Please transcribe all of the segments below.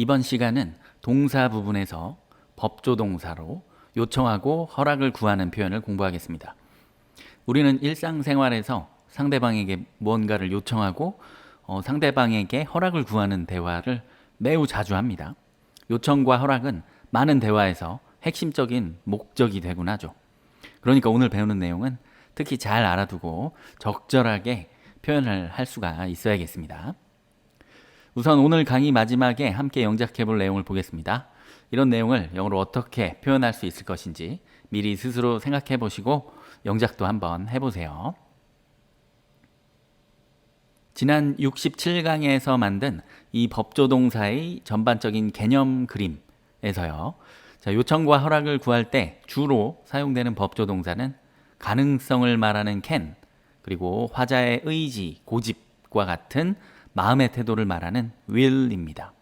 이번 시간은 동사 부분에서 법조 동사로 요청하고 허락을 구하는 표현을 공부하겠습니다. 우리는 일상생활에서 상대방에게 무언가를 요청하고 어, 상대방에게 허락을 구하는 대화를 매우 자주 합니다. 요청과 허락은 많은 대화에서 핵심적인 목적이 되곤 하죠. 그러니까 오늘 배우는 내용은 특히 잘 알아두고 적절하게 표현을 할 수가 있어야겠습니다. 우선 오늘 강의 마지막에 함께 영작해 볼 내용을 보겠습니다. 이런 내용을 영어로 어떻게 표현할 수 있을 것인지 미리 스스로 생각해 보시고 영작도 한번 해보세요. 지난 67강에서 만든 이 법조동사의 전반적인 개념 그림에서요. 자, 요청과 허락을 구할 때 주로 사용되는 법조동사는 가능성을 말하는 can, 그리고 화자의 의지, 고집과 같은 마음의 태도를 말하는 will입니다.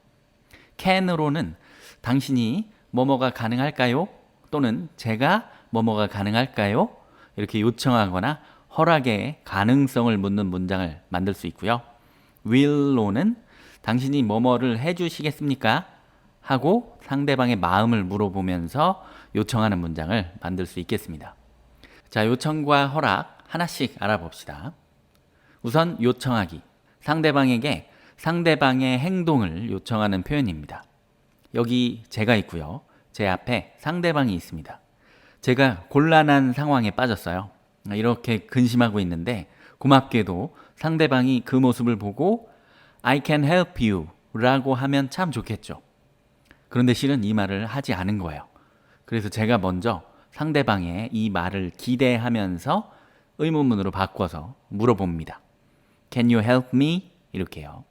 can으로는 당신이 뭐뭐가 가능할까요? 또는 제가 뭐뭐가 가능할까요? 이렇게 요청하거나 허락의 가능성을 묻는 문장을 만들 수 있고요. will로는 당신이 뭐뭐를 해주시겠습니까? 하고 상대방의 마음을 물어보면서 요청하는 문장을 만들 수 있겠습니다. 자, 요청과 허락 하나씩 알아봅시다. 우선 요청하기. 상대방에게 상대방의 행동을 요청하는 표현입니다. 여기 제가 있고요. 제 앞에 상대방이 있습니다. 제가 곤란한 상황에 빠졌어요. 이렇게 근심하고 있는데 고맙게도 상대방이 그 모습을 보고 I can help you 라고 하면 참 좋겠죠. 그런데 실은 이 말을 하지 않은 거예요. 그래서 제가 먼저 상대방의 이 말을 기대하면서 의문문으로 바꿔서 물어봅니다. Can you help me? 이렇게요.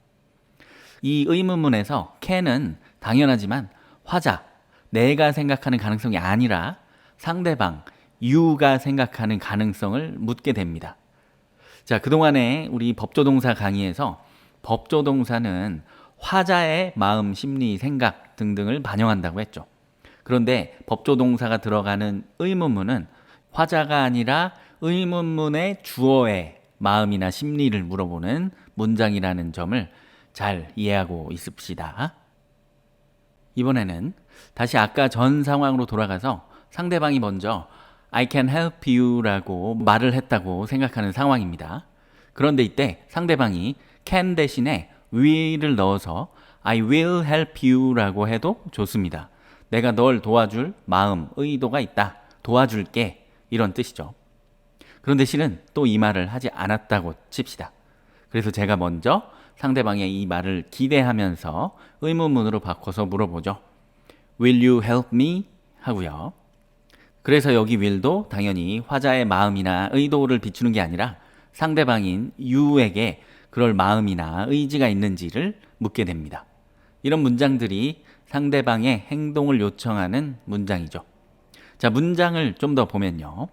이 의문문에서 can은 당연하지만 화자, 내가 생각하는 가능성이 아니라 상대방, you가 생각하는 가능성을 묻게 됩니다. 자, 그동안에 우리 법조동사 강의에서 법조동사는 화자의 마음, 심리, 생각 등등을 반영한다고 했죠. 그런데 법조동사가 들어가는 의문문은 화자가 아니라 의문문의 주어의 마음이나 심리를 물어보는 문장이라는 점을 잘 이해하고 있읍시다. 이번에는 다시 아까 전 상황으로 돌아가서 상대방이 먼저 I can help you 라고 말을 했다고 생각하는 상황입니다. 그런데 이때 상대방이 can 대신에 will을 넣어서 I will help you 라고 해도 좋습니다. 내가 널 도와줄 마음, 의도가 있다. 도와줄게. 이런 뜻이죠. 그런데 실은 또 이 말을 하지 않았다고 칩시다. 그래서 제가 먼저 상대방의 이 말을 기대하면서 의문문으로 바꿔서 물어보죠. Will you help me? 하고요. 그래서 여기 will도 당연히 화자의 마음이나 의도를 비추는 게 아니라 상대방인 you에게 그럴 마음이나 의지가 있는지를 묻게 됩니다. 이런 문장들이 상대방의 행동을 요청하는 문장이죠. 자, 문장을 좀 더 보면요.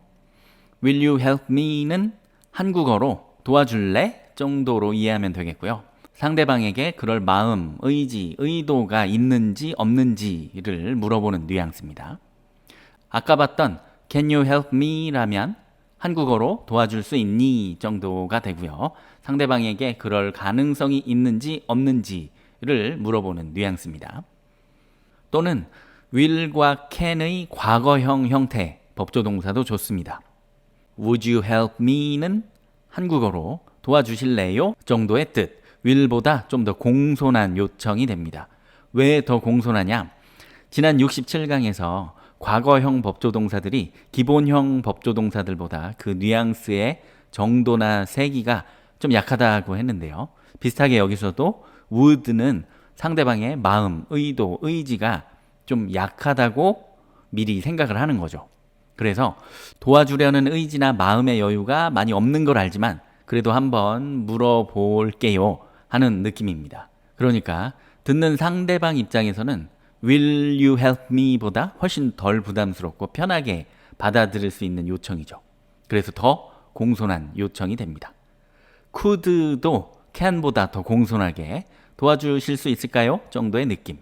Will you help me는 한국어로 도와줄래 정도로 이해하면 되겠고요. 상대방에게 그럴 마음, 의지, 의도가 있는지 없는지를 물어보는 뉘앙스입니다. 아까 봤던 Can you help me? 라면 한국어로 도와줄 수 있니? 정도가 되고요. 상대방에게 그럴 가능성이 있는지 없는지를 물어보는 뉘앙스입니다. 또는 will과 can의 과거형 형태 법조 동사도 좋습니다. Would you help me는 한국어로 도와주실래요? 정도의 뜻. will보다 좀 더 공손한 요청이 됩니다. 왜 더 공손하냐? 지난 67강에서 과거형 법조동사들이 기본형 법조동사들보다 그 뉘앙스의 정도나 세기가 좀 약하다고 했는데요. 비슷하게 여기서도 would는 상대방의 마음, 의도, 의지가 좀 약하다고 미리 생각을 하는 거죠. 그래서 도와주려는 의지나 마음의 여유가 많이 없는 걸 알지만 그래도 한번 물어볼게요 하는 느낌입니다. 그러니까 듣는 상대방 입장에서는 Will you help me 보다 훨씬 덜 부담스럽고 편하게 받아들일 수 있는 요청이죠. 그래서 더 공손한 요청이 됩니다. could도 can보다 더 공손하게 도와주실 수 있을까요? 정도의 느낌.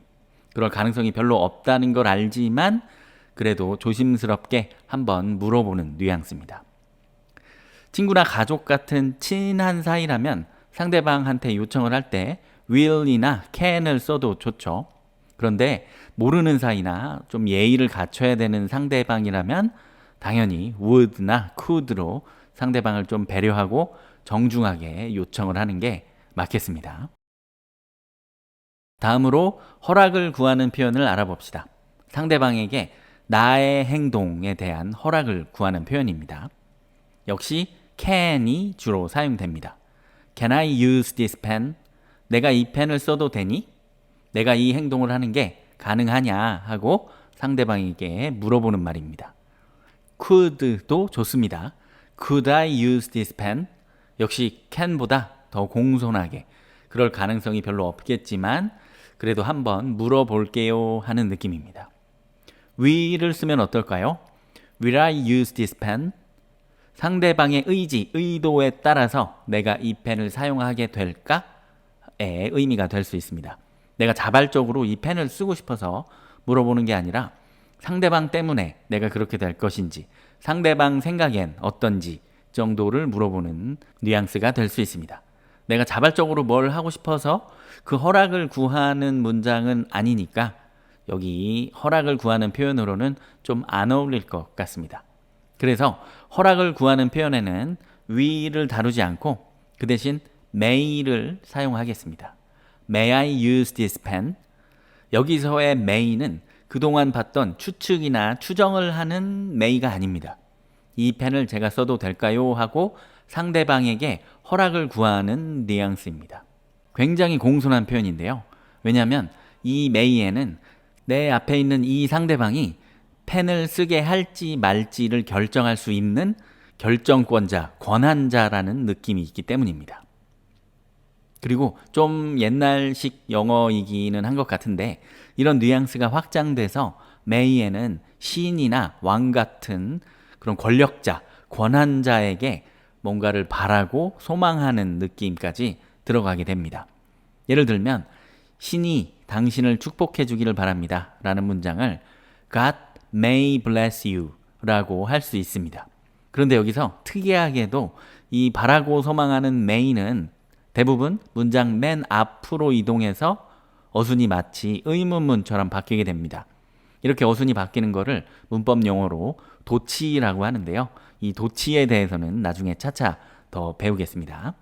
그럴 가능성이 별로 없다는 걸 알지만 그래도 조심스럽게 한번 물어보는 뉘앙스입니다. 친구나 가족 같은 친한 사이라면 상대방한테 요청을 할 때 will이나 can을 써도 좋죠. 그런데 모르는 사이나 좀 예의를 갖춰야 되는 상대방이라면 당연히 would나 could로 상대방을 좀 배려하고 정중하게 요청을 하는 게 맞겠습니다. 다음으로 허락을 구하는 표현을 알아봅시다. 상대방에게 나의 행동에 대한 허락을 구하는 표현입니다. 역시 can이 주로 사용됩니다. Can I use this pen? 내가 이 펜을 써도 되니? 내가 이 행동을 하는 게 가능하냐 하고 상대방에게 물어보는 말입니다. could도 좋습니다. Could I use this pen? 역시 can보다 더 공손하게 그럴 가능성이 별로 없겠지만 그래도 한번 물어볼게요 하는 느낌입니다. Will을 쓰면 어떨까요? Will I use this pen? 상대방의 의지, 의도에 따라서 내가 이 펜을 사용하게 될까의 의미가 될 수 있습니다. 내가 자발적으로 이 펜을 쓰고 싶어서 물어보는 게 아니라 상대방 때문에 내가 그렇게 될 것인지 상대방 생각엔 어떤지 정도를 물어보는 뉘앙스가 될 수 있습니다. 내가 자발적으로 뭘 하고 싶어서 그 허락을 구하는 문장은 아니니까 여기 허락을 구하는 표현으로는 좀 안 어울릴 것 같습니다. 그래서 허락을 구하는 표현에는 will을 다루지 않고 그 대신 may를 사용하겠습니다. May I use this pen? 여기서의 may는 그동안 봤던 추측이나 추정을 하는 may가 아닙니다. 이 펜을 제가 써도 될까요? 하고 상대방에게 허락을 구하는 뉘앙스입니다. 굉장히 공손한 표현인데요. 왜냐하면 이 메이에는 내 앞에 있는 이 상대방이 펜을 쓰게 할지 말지를 결정할 수 있는 결정권자, 권한자라는 느낌이 있기 때문입니다. 그리고 좀 옛날식 영어이기는 한 것 같은데 이런 뉘앙스가 확장돼서 메이에는 시인이나 왕 같은 그런 권력자, 권한자에게 뭔가를 바라고 소망하는 느낌까지 들어가게 됩니다. 예를 들면 신이 당신을 축복해 주기를 바랍니다. 라는 문장을 God may bless you 라고 할 수 있습니다. 그런데 여기서 특이하게도 이 바라고 소망하는 may는 대부분 문장 맨 앞으로 이동해서 어순이 마치 의문문처럼 바뀌게 됩니다. 이렇게 어순이 바뀌는 거를 문법 용어로 도치라고 하는데요. 이 도치에 대해서는 나중에 차차 더 배우겠습니다.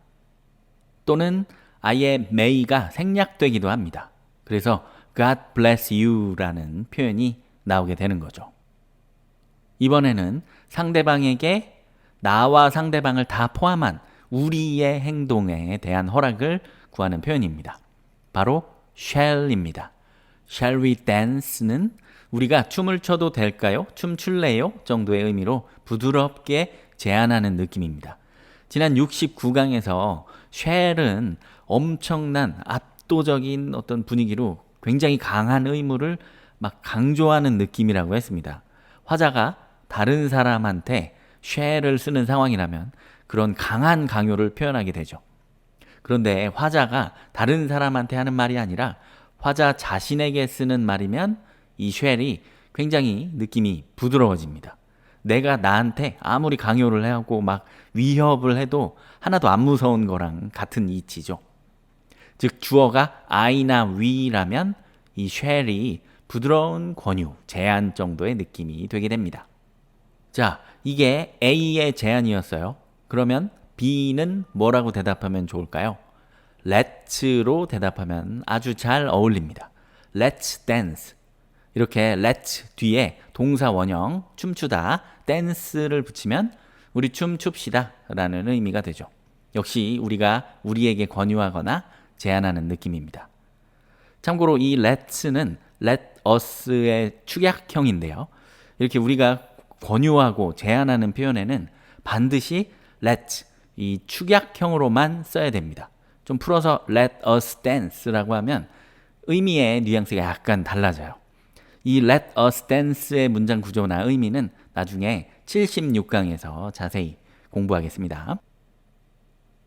또는 아예 may가 생략되기도 합니다. 그래서 God bless you라는 표현이 나오게 되는 거죠. 이번에는 상대방에게 나와 상대방을 다 포함한 우리의 행동에 대한 허락을 구하는 표현입니다. 바로 shall입니다. Shall we dance는 우리가 춤을 춰도 될까요? 춤 출래요? 정도의 의미로 부드럽게 제안하는 느낌입니다. 지난 69강에서 shall은 엄청난 압 도적인 어떤 분위기로 굉장히 강한 의무를 막 강조하는 느낌이라고 했습니다. 화자가 다른 사람한테 shall을 쓰는 상황이라면 그런 강한 강요를 표현하게 되죠. 그런데 화자가 다른 사람한테 하는 말이 아니라 화자 자신에게 쓰는 말이면 이 shall이 굉장히 느낌이 부드러워집니다. 내가 나한테 아무리 강요를 하고 막 위협을 해도 하나도 안 무서운 거랑 같은 이치죠. 즉 주어가 I나 we라면 이 shall이 부드러운 권유, 제한 정도의 느낌이 되게 됩니다. 자, 이게 A의 제안이었어요. 그러면 B는 뭐라고 대답하면 좋을까요? Let's로 대답하면 아주 잘 어울립니다. Let's dance. 이렇게 let's 뒤에 동사 원형 춤추다 dance를 붙이면 우리 춤 춥시다 라는 의미가 되죠. 역시 우리가 우리에게 권유하거나 제안하는 느낌입니다. 참고로 이 let's는 let us의 축약형인데요. 이렇게 우리가 권유하고 제안하는 표현에는 반드시 let 이 축약형으로만 써야 됩니다. 좀 풀어서 let us dance라고 하면 의미의 뉘앙스가 약간 달라져요. 이 let us dance의 문장 구조나 의미는 나중에 76강에서 자세히 공부하겠습니다.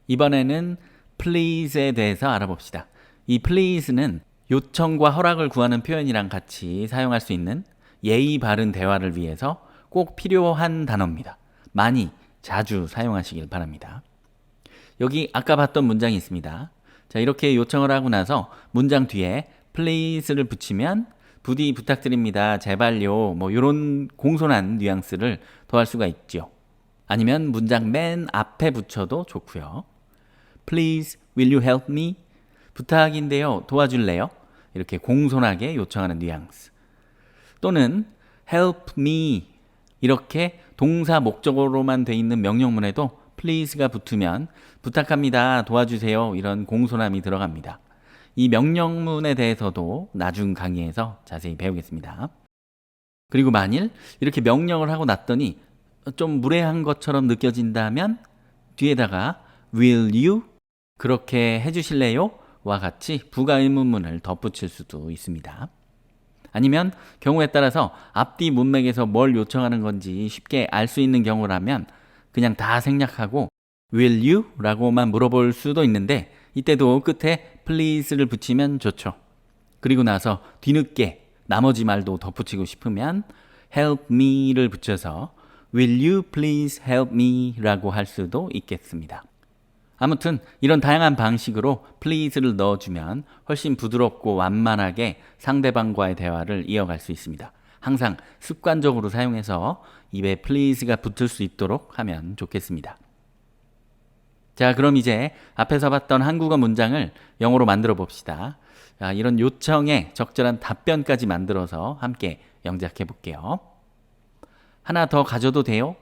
이번에는 please에 대해서 알아봅시다. 이 please는 요청과 허락을 구하는 표현이랑 같이 사용할 수 있는 예의 바른 대화를 위해서 꼭 필요한 단어입니다. 많이 자주 사용하시길 바랍니다. 여기 아까 봤던 문장이 있습니다. 자, 이렇게 요청을 하고 나서 문장 뒤에 please를 붙이면 부디 부탁드립니다. 제발요. 뭐 이런 공손한 뉘앙스를 더할 수가 있죠. 아니면 문장 맨 앞에 붙여도 좋고요. Please, will you help me? 부탁인데요. 도와줄래요? 이렇게 공손하게 요청하는 뉘앙스. 또는 help me 이렇게 동사 목적어로만 돼 있는 명령문에도 please가 붙으면 부탁합니다. 도와주세요. 이런 공손함이 들어갑니다. 이 명령문에 대해서도 나중 강의에서 자세히 배우겠습니다. 그리고 만일 이렇게 명령을 하고 났더니 좀 무례한 것처럼 느껴진다면 뒤에다가 will you 그렇게 해주실래요? 와 같이 부가 의문문을 덧붙일 수도 있습니다. 아니면 경우에 따라서 앞뒤 문맥에서 뭘 요청하는 건지 쉽게 알 수 있는 경우라면 그냥 다 생략하고 will you? 라고만 물어볼 수도 있는데 이때도 끝에 please를 붙이면 좋죠. 그리고 나서 뒤늦게 나머지 말도 덧붙이고 싶으면 help me를 붙여서 will you please help me 라고 할 수도 있겠습니다. 아무튼 이런 다양한 방식으로 please를 넣어주면 훨씬 부드럽고 완만하게 상대방과의 대화를 이어갈 수 있습니다. 항상 습관적으로 사용해서 입에 please가 붙을 수 있도록 하면 좋겠습니다. 자, 그럼 이제 앞에서 봤던 한국어 문장을 영어로 만들어 봅시다. 자, 이런 요청에 적절한 답변까지 만들어서 함께 영작해 볼게요. 하나 더 가져도 돼요?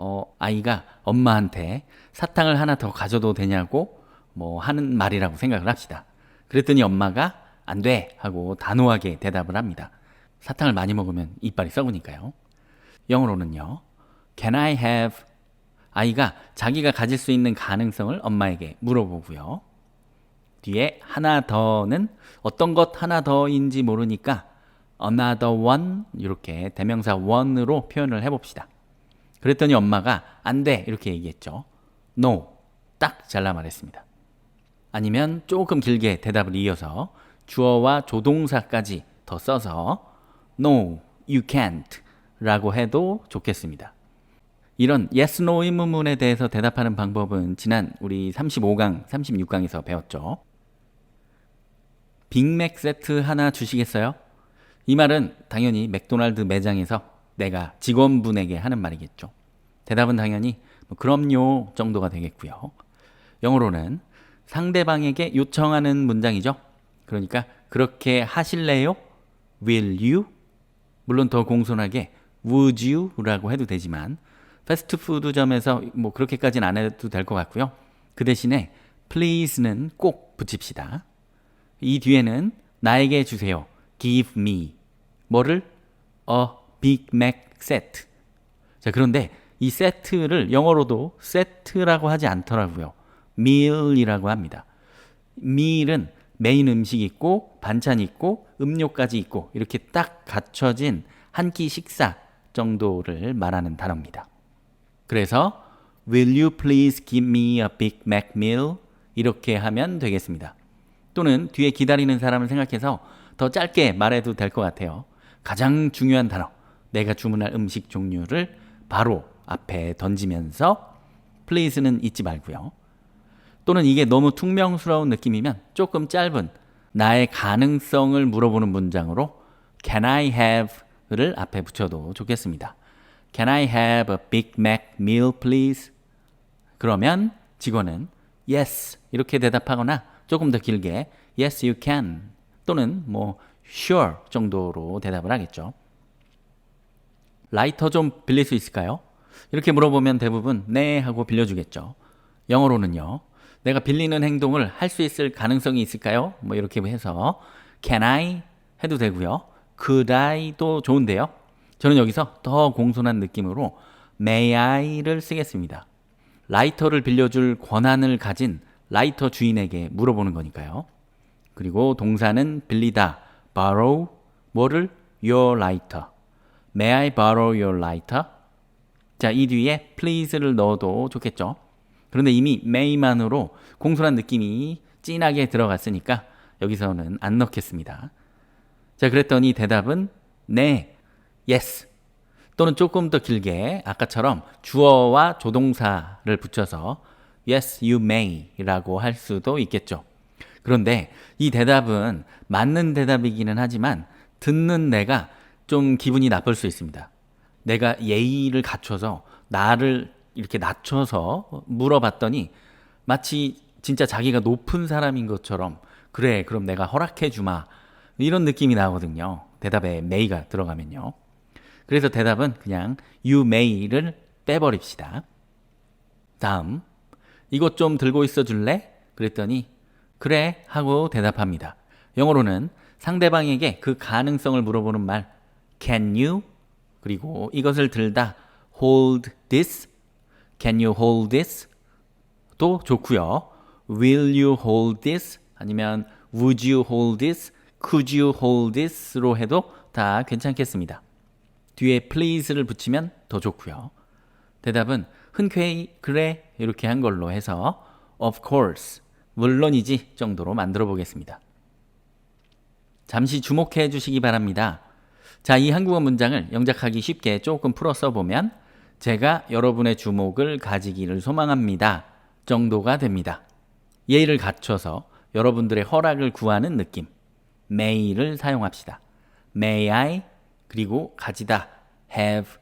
어, 아이가 엄마한테 사탕을 하나 더 가져도 되냐고 뭐 하는 말이라고 생각을 합시다. 그랬더니 엄마가 안 돼! 하고 단호하게 대답을 합니다. 사탕을 많이 먹으면 이빨이 썩으니까요. 영어로는요. Can I have? 아이가 자기가 가질 수 있는 가능성을 엄마에게 물어보고요. 뒤에 하나 더는 어떤 것 하나 더인지 모르니까 another one 이렇게 대명사 one으로 표현을 해봅시다. 그랬더니 엄마가 안 돼 이렇게 얘기했죠. No 딱 잘라 말했습니다. 아니면 조금 길게 대답을 이어서 주어와 조동사까지 더 써서 No, you can't 라고 해도 좋겠습니다. 이런 yes, no 의문문에 대해서 대답하는 방법은 지난 우리 35강, 36강에서 배웠죠. 빅맥 세트 하나 주시겠어요? 이 말은 당연히 맥도날드 매장에서 내가 직원분에게 하는 말이겠죠. 대답은 당연히 뭐 그럼요 정도가 되겠고요. 영어로는 상대방에게 요청하는 문장이죠. 그러니까 그렇게 하실래요? Will you? 물론 더 공손하게 Would you?라고 해도 되지만 패스트푸드점에서 뭐 그렇게까지는 안 해도 될 것 같고요. 그 대신에 please는 꼭 붙입시다. 이 뒤에는 나에게 주세요. Give me. 뭐를? A Mac set. 자, 그런데 이 세트를 영어로도 세트라고 하지 않더라고요. meal이라고 합니다. meal은 메인 음식 있고 반찬 있고 음료까지 있고 이렇게 딱 갖춰진 한 끼 식사 정도를 말하는 단어입니다. 그래서 Will you please give me a Big Mac meal? 이렇게 하면 되겠습니다. 또는 뒤에 기다리는 사람을 생각해서 더 짧게 말해도 될 것 같아요. 가장 중요한 단어, 내가 주문할 음식 종류를 바로 앞에 던지면서 please는 잊지 말고요. 또는 이게 너무 퉁명스러운 느낌이면 조금 짧은 나의 가능성을 물어보는 문장으로 Can I have?를 앞에 붙여도 좋겠습니다. Can I have a Big Mac meal, please? 그러면 직원은 Yes 이렇게 대답하거나 조금 더 길게 Yes, you can 또는 뭐 Sure 정도로 대답을 하겠죠. 라이터 좀 빌릴 수 있을까요? 이렇게 물어보면 대부분 네 하고 빌려주겠죠. 영어로는요. 내가 빌리는 행동을 할 수 있을 가능성이 있을까요? 뭐 이렇게 해서 can I 해도 되고요. could I도 좋은데요. 저는 여기서 더 공손한 느낌으로 may I를 쓰겠습니다. 라이터를 빌려줄 권한을 가진 라이터 주인에게 물어보는 거니까요. 그리고 동사는 빌리다, borrow, 뭐를? your lighter. May I borrow your lighter? 자, 이 뒤에 please를 넣어도 좋겠죠. 그런데 이미 may만으로 공손한 느낌이 진하게 들어갔으니까 여기서는 안 넣겠습니다. 자, 그랬더니 대답은 네, yes. 또는 조금 더 길게 아까처럼 주어와 조동사를 붙여서 yes, you may 라고 할 수도 있겠죠. 그런데 이 대답은 맞는 대답이기는 하지만 듣는 내가 좀 기분이 나쁠 수 있습니다. 내가 예의를 갖춰서 나를 이렇게 낮춰서 물어봤더니 마치 진짜 자기가 높은 사람인 것처럼 그래 그럼 내가 허락해 주마 이런 느낌이 나거든요. 대답에 may가 들어가면요. 그래서 대답은 그냥 you may를 빼버립시다. 다음 이것 좀 들고 있어 줄래? 그랬더니 그래 하고 대답합니다. 영어로는 상대방에게 그 가능성을 물어보는 말 can you 그리고 이것을 들다 hold this can you hold this 또 좋고요. will you hold this 아니면 would you hold this could you hold this로 해도 다 괜찮겠습니다. 뒤에 please를 붙이면 더 좋고요. 대답은 흔쾌히 그래 이렇게 한 걸로 해서 of course 물론이지 정도로 만들어 보겠습니다. 잠시 주목해 주시기 바랍니다. 자, 이 한국어 문장을 영작하기 쉽게 조금 풀어 써보면 제가 여러분의 주목을 가지기를 소망합니다. 정도가 됩니다. 예의를 갖춰서 여러분들의 허락을 구하는 느낌. may를 사용합시다. may I 그리고 가지다 have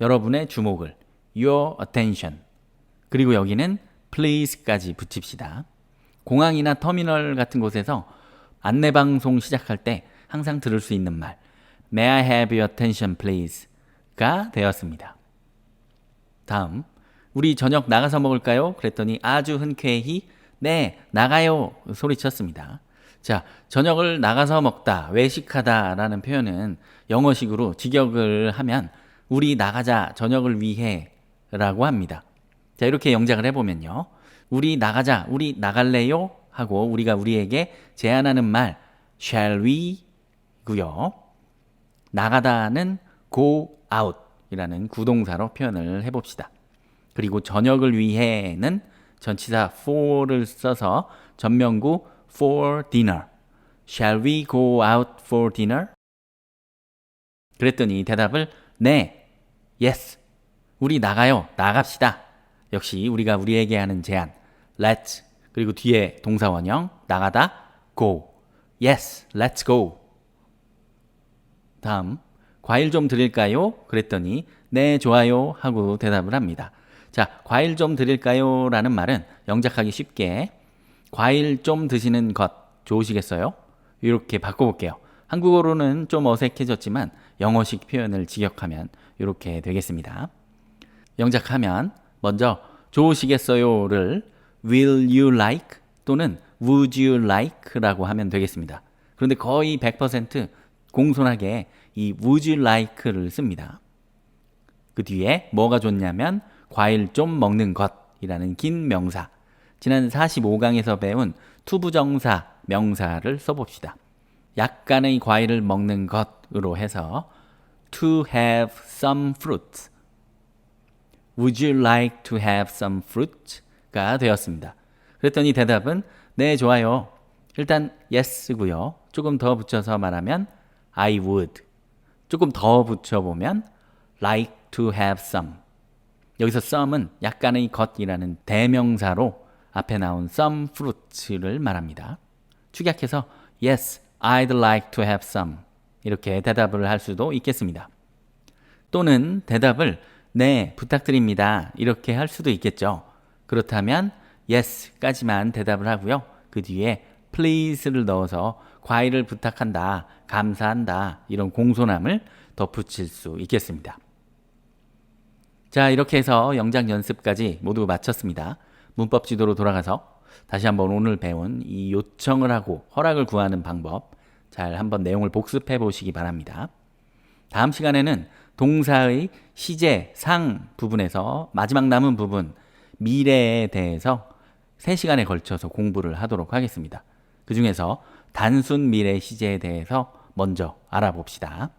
여러분의 주목을 your attention 그리고 여기는 please까지 붙입시다. 공항이나 터미널 같은 곳에서 안내 방송 시작할 때 항상 들을 수 있는 말 May I have your attention please가 되었습니다. 다음 우리 저녁 나가서 먹을까요? 그랬더니 아주 흔쾌히 네 나가요 소리쳤습니다. 자 저녁을 나가서 먹다 외식하다라는 표현은 영어식으로 직역을 하면 우리 나가자 저녁을 위해 라고 합니다. 자 이렇게 영작을 해보면요. 우리 나가자 우리 나갈래요? 하고 우리가 우리에게 제안하는 말 shall we고요. 나가다는 go out 이라는 구동사로 표현을 해봅시다. 그리고 저녁을 위해는 전치사 for를 써서 전명구 for dinner. Shall we go out for dinner? 그랬더니 대답을 네, yes. 우리 나가요. 나갑시다. 역시 우리가 우리에게 하는 제안 let's 그리고 뒤에 동사 원형 나가다 go. yes, let's go. 다음 과일 좀 드릴까요? 그랬더니 네, 좋아요 하고 대답을 합니다. 자, 과일 좀 드릴까요? 라는 말은 영작하기 쉽게 과일 좀 드시는 것 좋으시겠어요? 이렇게 바꿔볼게요. 한국어로는 좀 어색해졌지만 영어식 표현을 직역하면 이렇게 되겠습니다. 영작하면 먼저 좋으시겠어요를 will you like 또는 would you like라고 하면 되겠습니다. 그런데 거의 100% 공손하게 이 would you like를 씁니다. 그 뒤에 뭐가 좋냐면 과일 좀 먹는 것이라는 긴 명사. 지난 45강에서 배운 투부정사 명사를 써봅시다. 약간의 과일을 먹는 것으로 해서 to have some fruit. Would you like to have some fruit?가 되었습니다. 그랬더니 대답은 네, 좋아요. 일단 yes고요. 조금 더 붙여서 말하면 I would. 조금 더 붙여보면 like to have some. 여기서 some은 약간의 것이라는 대명사로 앞에 나온 some fruit를 말합니다. 축약해서 yes, I'd like to have some. 이렇게 대답을 할 수도 있겠습니다. 또는 대답을 네, 부탁드립니다. 이렇게 할 수도 있겠죠. 그렇다면 yes까지만 대답을 하고요. 그 뒤에 please를 넣어서 과일을 부탁한다, 감사한다, 이런 공손함을 덧붙일 수 있겠습니다. 자, 이렇게 해서 영작 연습까지 모두 마쳤습니다. 문법 지도로 돌아가서 다시 한번 오늘 배운 이 요청을 하고 허락을 구하는 방법 잘 한번 내용을 복습해 보시기 바랍니다. 다음 시간에는 동사의 시제, 상 부분에서 마지막 남은 부분 미래에 대해서 3시간에 걸쳐서 공부를 하도록 하겠습니다. 그 중에서 단순 미래 시제에 대해서 먼저 알아봅시다.